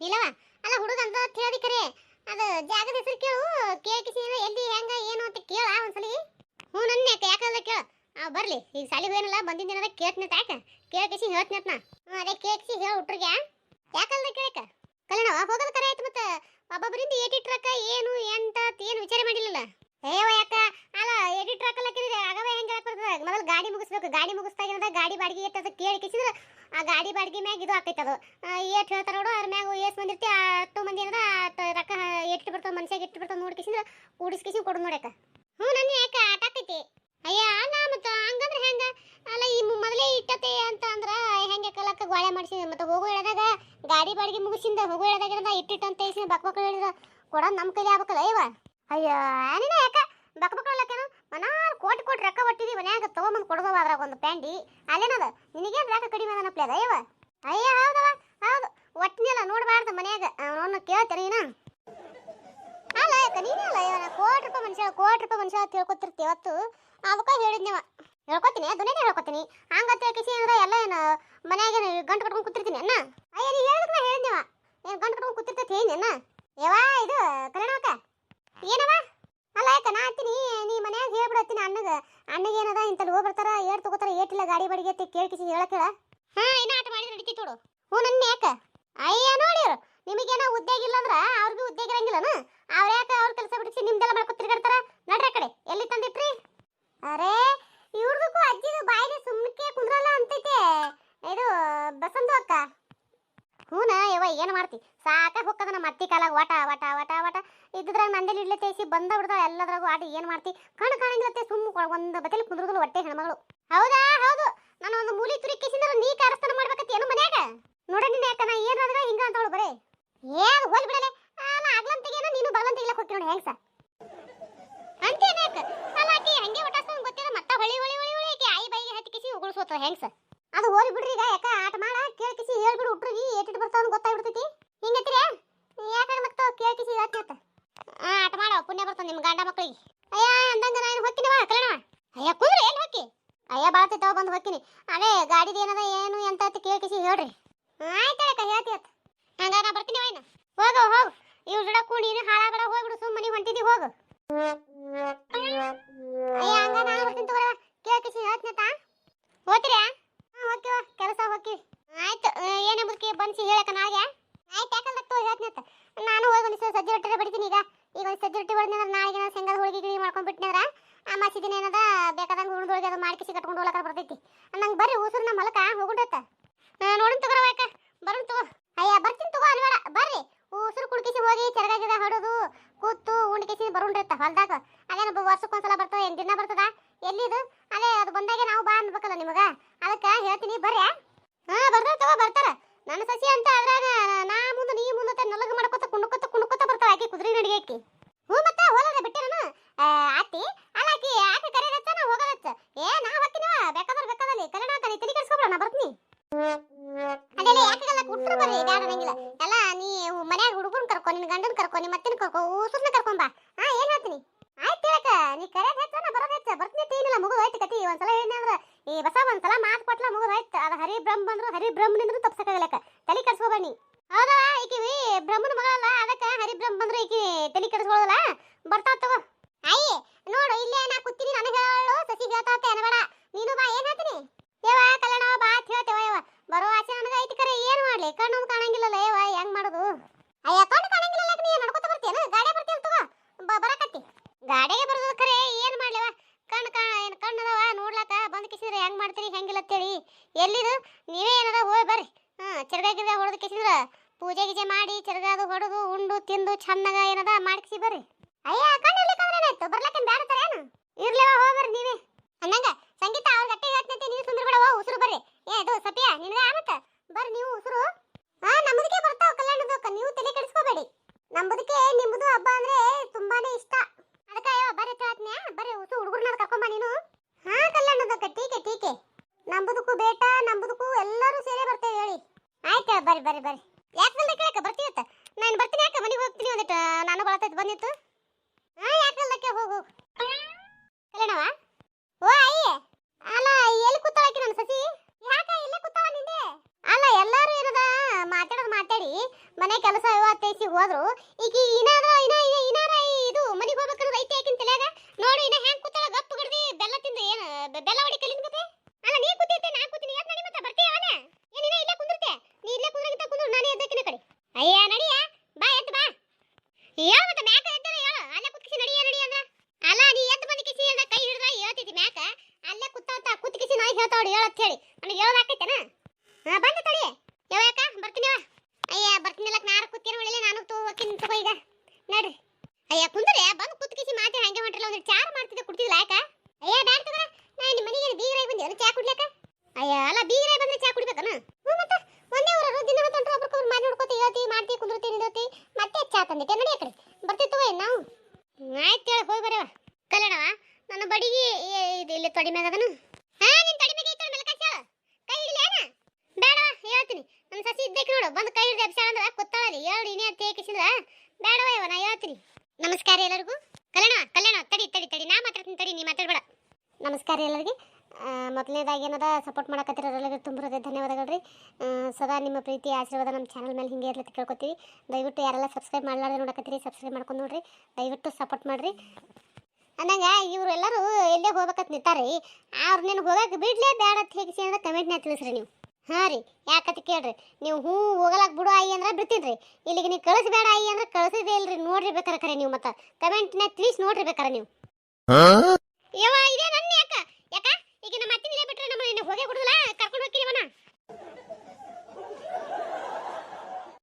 ಇಲ್ಲವ? ಅಲ್ಲ, ಹುಡುಗ ಅಂತ ಹೇಳಿ ಕರೆ. ಅದು ಜಾಗದ ಹೆಸರು ಕೇಳು. ಕೇಳಿಸಿ ಎಲ್ಲಿ ಹೆಂಗ, ಏನು ಅಂತ ಕೇಳ ಒಂದ್ಸಲಿ. ಹ್ಞೂ, ನನ್ನ ಯಾಕೆ ಯಾಕಲ್ಲ ಕೇಳ. ಆ, ಬರ್ಲಿ. ಈಗ ಸಾಲಿಗೆ ಏನಲ್ಲ ಬಂದಿನ ದಿನದ ಕೇಳ್ತೀನಿ ಯಾಕೆ? ಕೇಳಿಸಿ ಹೇಳ್ತೀನಿ ಅಂತ ಹ್ಞೂ, ಅದೇ ಕೇಳಿಸಿ ಹೇಳ ಹುಟ್ರಿಗೆ ಯಾಕಲ್ಲ ಕೇಳಕ? ಕಲ್ಯಾಣ, ಹೋಗೋದು ಕರೆ ಆಯ್ತು ಮತ್ತೆ? ಒಬ್ಬೊಬ್ಬರಿಂದ ಏಟಿ ಟ್ರಕ್ ಏನು ಎಂತ ಏನು ವಿಚಾರ ಮಾಡಿಲ್ಲಲ್ಲ? ಏವ ಯಾಕ? ಅಲ್ಲ ಆಗವೇ ಹೆಂಗೆ ಮೊದಲು ಗಾಡಿ ಮುಗಿಸ್ಬೇಕು. ಗಾಡಿ ಮುಗಿಸ್ತಾಗಿನದ ಗಾಡಿ ಬಾಡಿಗೆ ಎಷ್ಟು ಅದಕ್ಕೆ ಕೇಳಿ ಕಿಸಿದ್ರೆ, ಆ ಗಾಡಿ ಬಾಡಿಗೆ ಮ್ಯಾಗ ಇದು ಆಕೈತೆ ಅದು. ಏಟ್ ಹೇಳ್ತಾರ ನೋಡು, ಅದ್ರ ಮ್ಯಾಗ ಎಷ್ಟು ಬಂದಿರ್ತಿ ಹತ್ತು ಮಂದಿ ಏನದ ರೊಕ್ಕ ಎಷ್ಟು ಬರ್ತದೆ ಮನ್ಸಿಗೆ ಎಷ್ಟು ಬರ್ತದೆ ನೋಡಿ ಕಿಸಿದ್ರೆ ಕೂಡಿಸ್ಕಿಸಿ ಕೊಡು ನೋಡ್ಯಾಕ ಹ್ಞೂ ನನ್ನ ಯಾಕ ಆಟ ಅಯ್ಯ ನಾ ಮತ್ತೆ ಹಂಗಂದ್ರೆ ಹೆಂಗ? ಅಲ್ಲ, ಈ ಮೊದಲೇ ಇಟ್ಟತೆ ಅಂತ ಅಂದ್ರೆ, ಹೆಂಗೆ ಕಲಕ್ಕ ಗೋಳೆ ಮಾಡಿಸಿ ಮತ್ತೆ ಹೋಗೋ ಹೇಳದಾಗ, ಗಾಡಿ ಬಾಡಿಗೆ ಮುಗಿಸಿಂದ, ಹೋಗೋ ಹೇಳದಾಗ ಇಟ್ಟಿಟ್ಟು ಅಂತ ಬಕ್ ಬಕ್ ಹೇಳಿದ್ರ, ಕೊಡೋದು ನಮ್ಮ ಕೈಲಿ ಆಗ್ಬೇಕಲ್ಲ ಇವ ಅಯ್ಯ ನೀನ ಯಾಕ? ಬಕ್ ಬಕ್ ಹೇಳಕ್ಕೇನು ಮನಾರ್ ಕೋಟಿ ಕೋಟಿ ರೊಕ್ಕ ಒಟ್ಟಿದಿ, ಮನ್ಯಾಗ ತಗೊಂಬಂದು ಕೊಡ್ಬೋದು ಅದ್ರಾಗ ಒಂದು ಪ್ಯಾಂಡಿ. ಅಲ್ಲೇನದ? ನಿನಗೇನು ರೊಕ್ಕ ಕಡಿಮೆ ಅದ ನಪ್ಲೆ ಅಯ್ಯೋ ಅಯ್ಯೋ ಹೌದವ ಹೌದು. ಒಟ್ಟಿನೆಲ್ಲ ನೋಡಬಾರ್ದು ಮನ್ಯಾಗ. ಅವನನ್ನ ಕೇಳ್ತಾರೆ ನೀನು? ಅಲ್ಲ, ಯಾಕ ನೀನೇ ಅಲ್ಲ? ಇವನ ಕೋಟಿ ರೂಪಾಯಿ ಮನುಷ್ಯ, ಕೋಟಿ ರೂಪಾಯಿ ಮನುಷ್ಯ ಅಂತ ಹೇಳ್ಕೊತಿರ್ತಿ ಇವತ್ತು. ಅವಕ್ಕ ಹೇಳಿದ್ನವ ಹೇಳ್ಕೊತೀನಿ ಅದನ್ನೇ ಹೇಳ್ಕೊತೀನಿ. ಹಂಗಂತ ಕಿಸಿ ಅಂದ್ರೆ ಎಲ್ಲ ಏನು ಮನ್ಯಾಗ ಗಂಟು ಕಟ್ಕೊಂಡು ಕೂತಿರ್ತೀನಿ ಅಣ್ಣ ಅಯ್ಯ, ನೀ ಹೇಳಿದ್ರೆ ಹೇಳಿದ್ನವ ಏನು ಗಂಟು ಕಟ್ಕೊಂಡು ಕೂತಿರ್ತೈತಿ ಹೇಳಿ ಅನ್ನ ಯವಾ ಇದು ಕಲ್ಯಾಣವಕ್ಕ ಏನವ ಅಲ್ಲ ಯಾಕ ನಾ ಅಂತೀನಿ ನೀ ಮನ್ಯಾಗ ಹೇಳ್ಬಿಡತ್ತೀನಿ ಅಣ್ಣಗ ಏನದ ಇಂತಲ್ಲಿ ಹೋಗಿ ಬರ್ತಾರ? ಏಟ್ ತಗೋತಾರ? ಏಟಿಲ್ಲ ಗಾಡಿ ಬಾಡಿಗೆ ಅಂತ ಕೇಳಿ ಕಿಸಿ ಹೇಳಕ್ ಹೇಳ. ಹಾ ಇನ್ನ ಆಟ ಮಾಡಿದ್ರೆ ನಡೀತಿ ತೋಡು. ಹ್ಞೂ ನನ್ನ ಯಾಕ? ಅಯ್ಯ ನೋಡಿ ನಿಮಗೇನ ಉದ್ಯೋಗ ಇಲ್ಲ ಅಂದ್ರ ಅವ್ರಿಗೂ ಉದ್ಯೋಗ ಇರಂಗಿಲ್ಲನ ಅವ್ರ ಯಾಕೆ ಅವ್ರ ಕೆಲಸ ಬಿಡಿಸಿ ನಿಮ್ದೆಲ್ಲ ಮಾಡ್ಕೊ ತಿರ್ಗಾಡ್ತಾರ? ನಡ್ರಿ ಕಡೆ. ಎಲ್ಲಿ ತಂದಿಟ್ರಿ? ಅರೇ ಇವ್ರದಕ್ಕೂ ಅಜ್ಜಿದು ಬಾಯಿಗೆ ಸುಮ್ಮನೆ ಕುಂದ್ರಲ್ಲ ಅಂತೈತೆ. ಇದು ಬಸಂತ ಅಕ್ಕ. ಹೂನ? ಏನು ಮಾಡ್ತಿ? ಸಾಕಾಗಿ ಹೋಗ್ತದ ನಮ್ಮ ಅತ್ತಿ ಕಾಲಾಗ ಒಟ ಒಟ ವಾಟ ವಾಟ. ಇದ್ರಾಗ ನಂದೇಲಿ ಇಡ್ಲಿ ತೇಸಿ ಬಂದ ಬಿಡ್ತಾವ ಎಲ್ಲದ್ರಾಗೂ ಆಟ ಏನು ಮಾಡ್ತಿ? ಕಣ್ಣು ಕಾಣಂಗಿಲ್ಲತ್ತೆ ಸುಮ್ಮ ಒಂದು ಬದಲಿ ಕುಂದ್ರದಲ್ಲ ಹೊಟ್ಟೆ ಹೆಣ್ಮಗಳು. ಹೌದಾ? ಹೌದು. ನಾನು ಒಂದು ಮೂಲಿ ತುರಿ ಕಿಸಿಂದ್ರ ನೀ ಕಾರಸ್ಥಾನ ಮಾಡ್ಬೇಕತ್ತಿ ಏನು ಮನ್ಯಾಗ? ನೋಡ ನಿನ್ನ ಯಾಕ ನಾ ಏನಾದ್ರೆ ಹಿಂಗ ಅಂತವಳು ಬರೇ. ಏನ್ ಹೋಲ್ ಬಿಡಲೆ. ಅಲ್ಲ ಆಗ್ಲಂತಿಗೇನ ನೀನು ಬಗಲಂತಿಗಿಲ್ಲ ಹೋಗಿ ನೋಡಿ ಹೆಂಗ್ಸ. ಸರ್ ಯಾಕ? ಅಲ್ಲ ಆಕಿ ಹಂಗೆ ಒಟ್ಟಾಸ್ತ ಗೊತ್ತಿಲ್ಲ, ಮತ್ತ ಹೊಳಿ ಹೊಳಿ ಹೊಳಿ ಹೊಳಿ ಆಕಿ ಆಯಿ, ಬಾಯಿಗೆ ಹತ್ತಿ ಕಿಸಿ ಉಗುಳ್ಸೋತ ಹೆಂಗ್ಸ. ಅದು ಹೋಲಿ ಬಿಡ್ರಿ ಈಗ, ಯಾಕ? ಆಟ ಮಾಡ. ಹೇಳ್ಬಿಡು ಉಟ್ರಿಗೆ ಏಟಿಟ್ ಬರ್ತಾವ ಗೊತ್ತಾಗ್ಬಿಡ್ತೈತಿ. ಹಿಂಗತ್ರಿ ಯಾಕ ಮತ್ತ ಕೇಳ್ ಕಿಸಿ ಹೇಳ್ತಿ ಆ ಆಟ ಮಾಡೋ, ಪುಣ್ಯ ಬರ್ತಾವ ನಿಮ್ಮ ಗಂಡ ಮಕ್ಕಳಿಗೆ ಅಯ್ಯ, ಅಂದಂಗ ನಾನು ಹೊಕ್ಕಿನವ ಕಲ್ಯಾಣ ಅಯ್ಯ, ಕುಂದ್ರೆ ಏನ್ ಹೊಕ್ಕಿ? ಅಯ್ಯ ಬಾಳ್ತೈತವ ಬಂದು ಹೊಕ್ಕಿನಿ. ಅದೇ, ಗಾಡಿದ ಏನದ, ಏನು ಎಂತ ಅಂತ ಕೇಳಿ ಕಿಸಿ ಹೇಳ್ರಿ ಆಯ್ತು ಅಕ್ಕ ಹೇಳ್ತಿ ಅತ್ತ ಹಂಗ ನಾ ಬರ್ತೀನಿ ವಾಯ್ನ ಹೋಗು ಹೋಗು. ಇವ್ರು ಗಿಡ ಕೂಡಿ ನೀನು ಹಾಳಾಗಡ ಹೋಗ್ಬಿಡು ಸುಮ್ಮನೆ ನೀವು ಹೊಂಟಿದಿ ಹೋಗು. ಅಯ್ಯ ಹಂಗ ನಾನು ಬರ್ತೀನಿ ತಗೋರವ ಕೇಳ್ಕಿಸಿ ಹೇಳ್ತೀನತ್ತ ಹೋಗ್ತೀರಾ? ಹಾಂ ಹೋಗ್ತೀವ ಕೆಲಸ ಹೋಗ್ತೀವಿ. ಆಯ್ತು ಏನೇ ಮುದುಕಿ, ಬನ್ಸಿ ಹೇಳಕ್ಕ ನಾಳೆ ಆಯ್ತು, ಯಾಕಂದ್ರೆ ತೋ ನಾನು ಹೋಗಿ ಒಂದು ಸಜ್ಜೆ ರೊಟ್ಟಿ ಬಡಿತೀನಿ ಈಗ. ಈಗ ಒಂದು ಸಜ್ಜಿ ರೊಟ್ಟಿ ಬಡಿದ್ರೆ ನಾಳೆಗೆ ನಾನು ಶೇಂಗಾದ ಹೋಳಿಗೆ ಗಿಳಿ ಮಾಡ್ಕೊಂಡ್ಬಿಟ್ನಂದ್ರ ಆ ದಿನ ಏನದ, ಬೇಕಾದಂಗೆ ಉಳ್ದ ಹೋಳಿಗೆ ಅದು ಮಾಡ್ಕಿಸಿ ಕಟ್ಕೊಂಡು ಹೋಗ್ಲಕ್ಕ ಬರ್ತೈತಿ. ನಂಗೆ ಬರ್ರಿ ಉಸುರು ನಮ್ಮ ಹೊಲಕ್ಕ ಹೋಗುಂಡತ್ತ ನೋಡೋಣ ತಗೋರವ ಯಾಕ. ಬರೋಣ ತಗೋ. ಅಯ್ಯ, ಬರ್ತೀನಿ ತಗೋ ಅನ್ಬೇಡ ಬರ್ರಿ. ಉಸುರು ಕುಡ್ಕಿಸಿ ಹೋಗಿ ಚರಗ ಗಿಡ ಹೊಡೋದು, ಕೂತು ಉಂಡ್ಕಿಸಿ ಬರೋಣ್ರಿತ್ತ ಹೊಲ್ದಾಗ. ಅದೇನು ವರ್ಷಕ್ಕೊಂದ್ಸಲ ಬರ್ತದ, ಏನು ದಿನ ಬರ್ತದ? ಎಲ್ಲಿದು? ಅದೇ ಅದು ಬಂದಾಗೆ ನಾವು ಬಾ ಅನ್ಬೇಕಲ್ಲ ನಿಮಗ. ಅದಕ್ಕೆ ಹೇಳ್ತೀನಿ, ಬರ್ರಿ ಹಾ ಬರ್ತಾರ ತಗೋ, ಬರ್ತಾರ. ನನ್ನ ಸಸಿ ಅಂತ ಅದ್ರಾಗ ನಾ ಮುಂದೆ ನೀ ಮುಂದೆ ನಲಗ ಮಾಡ್ಕೊತ ಕುಣ್ಕೊತ ಕುಣ್ಕೊತ ಬರ್ತಾಳ ಆಕಿ ಕುದುರೆ ನಡಿಗೆ ಆಕಿ. ಹ್ಞೂ ಮತ್ತೆ ಹೋಲದ ಬಿಟ್ಟೆ ನಾನು. ಆತಿ, ಅಲ್ಲ ಆಕಿ, ಆಕೆ ಕರೆಯದತ್ತ ನಾ ಏ, ನಾ ಹೋಗ್ತೀನವ ಬೇಕಾದ್ರೆ ಬೇಕಾದಲ್ಲಿ. ಕರೆಣ ಅಂತ ತಲೆ ಕೆಡ್ಸ್ಕೊಬ್ರ ನಾ ಬರ್ತೀನಿ. ಅದೆಲ್ಲ ಯಾಕೆಲ್ಲ ಕುಟ್ರು ಬರ್ರಿ, ಬ್ಯಾಡ ನಂಗಿಲ್ಲ. ಎಲ್ಲ ನೀ ಮನ್ಯಾಗ ಹುಡುಗನ್ ಕರ್ಕೊ, ನಿನ್ ಗಂಡನ್ ಕರ್ಕೊ ನಿಮ್ಮ ಅತ್ತಿನ ಕರ್ಕೊ ಊಸರ್ನ ಕರ್ಕೊಂಬಾ ಹಾ ಏನ್ ಹೇಳ್ತೀನಿ? ಆಯ್ತು ಹೇಳಕ ನೀ ಕರೆಯದ್ ಹೆಚ್ಚ, ನಾ ಬರೋದ್ ಹೆಚ್ಚ. ಬರ್ತೀನಿ ತೀನಿಲ್ಲ ಮುಗಿದು ಹೋಯ್ತು ಕತಿ. ಒಂದ್ಸಲ ಹೇಳಿದ್ನಿ ಅಂದ್ರ ಈ ಬಸ ಒಂದ್ಸಲ ಮಾತು ಕೊಟ್ಲ ಮುಗಿದಾಯ್ತು. ಅದು ಹರಿ ಬ್ರಹ್ಮ ಬಂದ್ರು ಹರಿ ಬ್ರಹ್ಮನಿಂದ್ರು ತಪ್ಸಕ್ಕಾಗಲ್ಲಕ ತಲೆ ಕೆಡ್ಸ್ಕೊಬೇಡ ನೀ. ಹೌದಾ, ಈಕಿವಿ? ಬ್ರಹ್ಮನ ಮಗಳಲ್ಲ, ಅದಕ್ಕೆ ಹರಿ ಬ್ರಹ್ಮ ಬಂದ್ರು ಈಕಿ ತಲೆ ಕಟ್ಸ್ಕೊಳ್ಳೋದಲ್ಲ ಬರ್ತಾ ತಗೋ. ಅಯ್ಯ, ನೋಡು, ಇಲ್ಲೇ ನಾ ಕೂತೀನಿ ನನಗೆ ಹೇಳೋಳು ಸಸಿ ಹೇಳ್ತಾ ಅನ್ಬೇಡ ನೀನು ಬಾ, ಏನ್ ಹೇಳ್ತೀನಿ? ಯವ್ವ ಕಲ್ಯಾಣ ಬಾ, ಅಂತ ಹೇಳ್ತೇವ ಯವ್ವ. ಬರೋ ಆಸೆ ನನಗೆ ಐತಿ ಕರೆ ಏನ್ ಮಾಡ್ಲಿ ಕಣ್ಣೊಂದು ಕಾಣಂಗಿಲ್ಲಲ್ಲ ಯವ್ವ ಹೆಂಗ್ ಮಾಡೋದು ಅಯ್ಯ ಕಣ್ಣು ಕಾಣಂಗಿಲ್ಲ ನೀ ನಡ್ಕೊತ ಬರ್ತೀಯನ ಗಾಡಿ ಬರ್ತೀಯಲ್ಲ ತಗೋ ಬ- ಬರಕತ್ತಿ ಗಾಡಿಗೆ ಬರೋದು ಖರೆ ಏನ್ ಮಾಡ್ಲಿವ ಕಣ್ಣು ಕಾ ಏನು ಕಣ್ಣದವ ನೋಡ್ಲಾಕ ಬಂದ್ ಕಿಸಿದ್ರೆ ಹೆಂಗ್ ಮಾಡ್ತೀರಿ ಹೆಂಗಿಲ್ಲ ಅಂತೇಳಿ ಎಲ್ಲಿದು ನೀವೇ ಏನದ ಹೋಗಿ ಬರ್ರಿ ಹ್ಮ್ ಚಿರಗ ಗಿರ್ಗ ಹೊಡೆದು ಕಿಸಿದ್ರ? ಪೂಜೆ ಗೀಜೆ ಮಾಡಿ ಚರ್ಗ ಅದು ಹೊಡೆದು, ಉಂಡು, ತಿಂದು ಚಂದಗ ಏನದ ಮಾಡ್ಕಿಸಿ ಬರ್ರಿ. ಅಯ್ಯ, ಕಣ್ಣು ಇರ್ಲಿಕ್ಕಂದ್ರೆ ಏನಾಯ್ತು? ಬೇಡ ತರ ಏನು? ಇರ್ಲಿವ ಹೋಗ್ಬರ್ರಿ ನೀವೇ. ಅನ್ನಂಗ ಸಂಗೀತ ಅವ್ರ ಗಟ್ಟಿ ಹೇಳ್ತೈತಿ ನೀವು ಸುಂದ್ರ ಬಿಡವ ಉಸುರು ಬರ್ರಿ ಏ ಇದು ಸಪಿಯ ನಿನಗ ಆಮತ್ತ ಬರ್ರಿ ನೀವು ಉಸುರು ಹಾ ನಮ್ಮದಕ್ಕೆ ಬರ್ತಾವ ಕಲ್ಯಾಣದಕ್ಕ ನೀವು ತಲೆ ಕೆಡಿಸ್ಕೋಬೇಡಿ ನಮ್ಮದಕ್ಕೆ ನಿಮ್ಮದು ಹಬ್ಬ ಅಂದ್ರೆ ತುಂಬಾನೇ ಇಷ್ಟ ಅದಕ್ಕ ಯಾವ ಬರ್ರಿ ಹೇಳ್ತೀನಿ ಬರ್ರಿ ಉಸು ಹುಡುಗರನ್ನ ಕರ್ಕೊಂಬ ನೀನು ಹಾ ಕಲ್ಯಾಣದಕ್ಕ ಟೀಕೆ ಟೀಕೆ ನಂಬುದಕ್ಕೂ ಬೇಟ ನಂಬುದಕ್ಕೂ ಎಲ್ಲರೂ ಸೇರೇ ಬರ್ತೇವೆ ಹೇಳಿ ಆಯ್ತು ಬರ್ರಿ ಬರ್ರಿ ಬರ್ರಿ. ಯಾಕೆ ಬಂದ ಕೇಳಕ ಬರ್ತೀವತ್ತ ನಾನು ಬರ್ತೀನಿ ಯಾಕೆ? ಮನೆಗೆ ಹೋಗ್ತೀನಿ ಒಂದಿಟ್ಟು ನಾನು ಬಳತೈತೆ ಬಂದಿತ್ತು. ಹಾ, ಯಾಕೆ ಹೋಗು ಕಲ್ಯಾಣವ ಓ, ಅಯ್ಯ. ಅಲ್ಲ, ಎಲ್ಲಿ ಕೂತಾಳಕ್ಕೆ ನನ್ನ ಸಸಿ? ಯಾಕ ಇಲ್ಲೇ ಕೂತಾಳ ನಿಂದೆ? ಅಲ್ಲ, ಎಲ್ಲರೂ ಇರೋದ? ಮಾತಾಡೋದು ಮಾತಾಡಿ. ಮನೆ ಕೆಲಸ ಇವತ್ತೈಸಿ ಹೋದ್ರು ಈಗ ಇನಾರ ಇನ ಇನ ಇನಾರ ಇದು ಮನಿಗೆ ಹೋಗ್ಬೇಕನ್ನೋದು ಐತಿ ಆಕಿನ ತಲ್ಯಾಗ ನೋಡಿ ಇನ್ನ ಹೆಂಗ್ ಕೂತಾಳ ಗಪ್ಪ ಗಡ್ದಿ ಬೆಲ್ಲ ತಿಂದು ಏನು ಬೆ- ಬೆಲ್ಲ ಹೊಡಿ ಕಲಿನ ಮತ್ತೆ ಅಲ್ಲ ನೀ ಕೂತಿದ್ದೆ ನಾ ಕೂತೀನಿ ಯಾಕೆ ನಡಿ ಮತ್ತೆ ಬರ್ತೀಯ ಅವನ ಏನ್ ಇನ್ನ ಇಲ್ಲೇ ಕುಂದಿರ್ತೆ ನೀ ಇಲ್ಲೇ ಕುಂದ್ರಗಿಂತ ಕುಂದ್ರು ನಾನು ಎದ್ದಕ್ಕಿನ ಕಡೆ ಅಯ್ಯ ನಡಿಯ ಬಾ ಎದ್ದು ಬಾ ಹೇಳ ಮತ್ತೆ ಮ್ಯಾಕ ಎದ್ದಲ್ಲ ಹೇಳು ಅಲ್ಲೇ ಕುತ್ಕಿಸಿ ನಡಿಯ ನಡಿ ಅಂದ್ರ ಅಲ್ಲ ನೀ ಎದ್ದು ಬಂದ ಕಿಸಿ ಅಂದ ಕೈ ಹಿಡಿದ ಹೇಳ್ತಿದ್ದಿ ಮ್ಯಾಕ ಅಲ್ಲೇ ಕುತ್ತಾವತ್ತ ಕುತ್ಕಿಸಿ ನಾಯಿ ಹೇಳ್ತಾವಡಿ ಹೇಳತ್ ಹೇಳಿ ನನಗೆ ಹೇಳೋದಾಕೈತೇನ ಹಾ ಬಂದ ತಡಿ. ಯಾವ ಬರ್ತೀನಿ ಯವ್ವ. ಅಯ್ಯ, ಬರ್ತೀನಿ ಲಕ್ ನಾರ ಕೂತ್ಕೇನ ಒಳ್ಳೆ ನಾನು ತೋ ಹೋಗ್ತೀನಿ, ತಗೋ ಈಗ. ನಡ್ರಿ. ಅಯ್ಯ, ಕುಂದ್ರೆ, ಬಂದು ಕುತ್ಕಿಸಿ ಮಾತೆ ಹಂಗೆ ಹೊಂಟ್ರಲ್ಲ ಒಂದು ಚಾರ ಮಾಡ್ತಿದ್ದೆ ಕುಡ್ತಿದ್ಲ ಯಾಕ ಅಯ್ಯ ಬ್ಯಾಡ ತಗೋ ನಾ ನಿಮ್ಮ ಮನೆಗೆ ಬೀಗರಾಗಿ ಬಂದೆ ಚಾ ಕುಡ್ಲಕ್ಕ ಅಯ್ಯ ಅಲ್ಲ ಬೀಗರಾಗಿ ಬಂದ್ರೆ ಚಾ ಕುಡಿಬೇಕನ ಹ್ಞೂ ಮತ್ತೆ ಒಂದೇ ಊರರು ದಿನ ಹೊತ್ತಂಟ್ರು ಒಬ್ರಿಗೆ ಮಾರಿ ನೋಡ್ಕೋತಿ ಹೇಳ್ತಿ ಮಾಡ್ತಿ ಕುಂದ್ರತಿ ನಿಂದತಿ ಮತ್ತೆ ಚಾ ತಂದಿಟ್ಟೆ ನಡಿ ಆ ಕಡೆ ಬರ್ತೀವಿ ತಗೋ ನಾವು ಆಯ್ತು ಹೇಳಿ ಹೋಗಿ ಬರವ ಕಲ್ಯಾಣವ ನನ್ನ ಬಡಿಗೆ ಏ- ಇದು ಇಲ್ಲಿ ತೊಡಿ ಮ್ಯಾಗ ಅದನು ಹಾ ನಿನ್ ತೊಡಿ ಮ್ಯಾಗ ಐತಳ ಮೆಲಕ ಹೇಳ ಕೈ ಹಿಡಿಲೇನ ಬೇಡವ ಹೇಳ್ತೀನಿ ನನ್ನ ಸಸಿ ಇದ್ದಕ್ಕೆ ನೋಡು ಬಂದು ಕೈ ಹಿಡಿದು ಎಬ್ಸಾಳ ಅಂದ್ರೆ ಕೂತಾಳಲ್ಲಿ ಹೇಳು ನೀನೇ ಅಂತ ಏಕಿಸಿದ್ರ ಬೇಡವ ಯವ್ವ ನಾ ಹೇಳ್ತೀನಿ ನಮಸ್ಕಾರ ಎಲ್ಲರಿಗೂ ಕಲ್ಯಾಣ ಕಲ್ಯಾಣ ತಡಿ ತಡಿ ತಡಿ ನಾ ಮಾತಾಡ್ತೀನಿ ತಡಿ ನೀ ಮಾತಾಡ್ಬೇಡ. ನಮಸ್ಕಾರ ಎಲ್ಲರಿಗೆ. ಮೊದಲನೇದಾಗಿ ಏನದ ಸಪೋರ್ಟ್ ಮಾಡಕತ್ತಿರೋರೆಲ್ಲರಿಗೂ ತುಂಬ ಹೃದಯ ಧನ್ಯವಾದಗಳು ರೀ ಸದಾ ನಿಮ್ಮ ಪ್ರೀತಿ, ಆಶೀರ್ವಾದ ನಮ್ಮ ಚಾನಲ್ ಮೇಲೆ ಹಿಂಗೆ ಇರ್ಲಿ ಕೇಳ್ಕೊತೀವಿ. ದಯವಿಟ್ಟು ಯಾರೆಲ್ಲ ಸಬ್ಸ್ಕ್ರೈಬ್ ಮಾಡಲಾರ್ದೆ ನೋಡಕತ್ತೀರಿ ಸಬ್ಸ್ಕ್ರೈಬ್ ಮಾಡ್ಕೊಂಡು ನೋಡ್ರಿ. ದಯವಿಟ್ಟು ಸಪೋರ್ಟ್ ಮಾಡಿರಿ. ಅನ್ನಂಗೆ ಇವ್ರು ಎಲ್ಲರೂ ಎಲ್ಲೇ ಹೋಗ್ಬೇಕಂತ ನಿಂತಾರೆ ನಿನ್ನ ಹೋಗಕ್ಕೆ ಬಿಡ್ಲೇ ಬೇಡ ಅಂತ ಅಂದ್ರೆ ಕಮೆಂಟ್ನಾಗ ತಿಳಿಸ್ರಿ ನೀವು. ಹಾಂ ರೀ, ಯಾಕಂತ ಕೇಳ್ರಿ. ನೀವು ಹ್ಞೂ ಹೋಗಲಾಕ್ ಬಿಡು ಆಯಿ ಅಂದ್ರೆ ಬಿಡ್ತೀನಿ ಇಲ್ಲಿಗೆ ನೀವು ಕಳಿಸ್ಬೇಡ ಆಯಿ ಅಂದ್ರೆ ಕಳಿಸಿದೆ ಇಲ್ರಿ. ನೋಡ್ರಿ ಬೇಕಾರೆ ಕರೆ ನೀವು ಮತ್ತೆ. ಕಮೆಂಟ್ನಾಗ ತಿಳಿಸಿ, ನೋಡ್ರಿ ಬೇಕಾರೆ ನೀವು. ಯವ್ವ, ಇದೇ ನನ್ನ ಯಾಕ? ಯಾಕ? ಈಗ ನಮ್ಮ ಅತ್ತಿನ ಇಲ್ಲೇ ಬಿಟ್ರೆ ನಮ್ಮ ನಿನ್ನ ಹೋಗೇ ಬಿಡುದಿಲ್ಲ ಕರ್ಕೊಂಡು ಹೋಗ್ತೀನಿ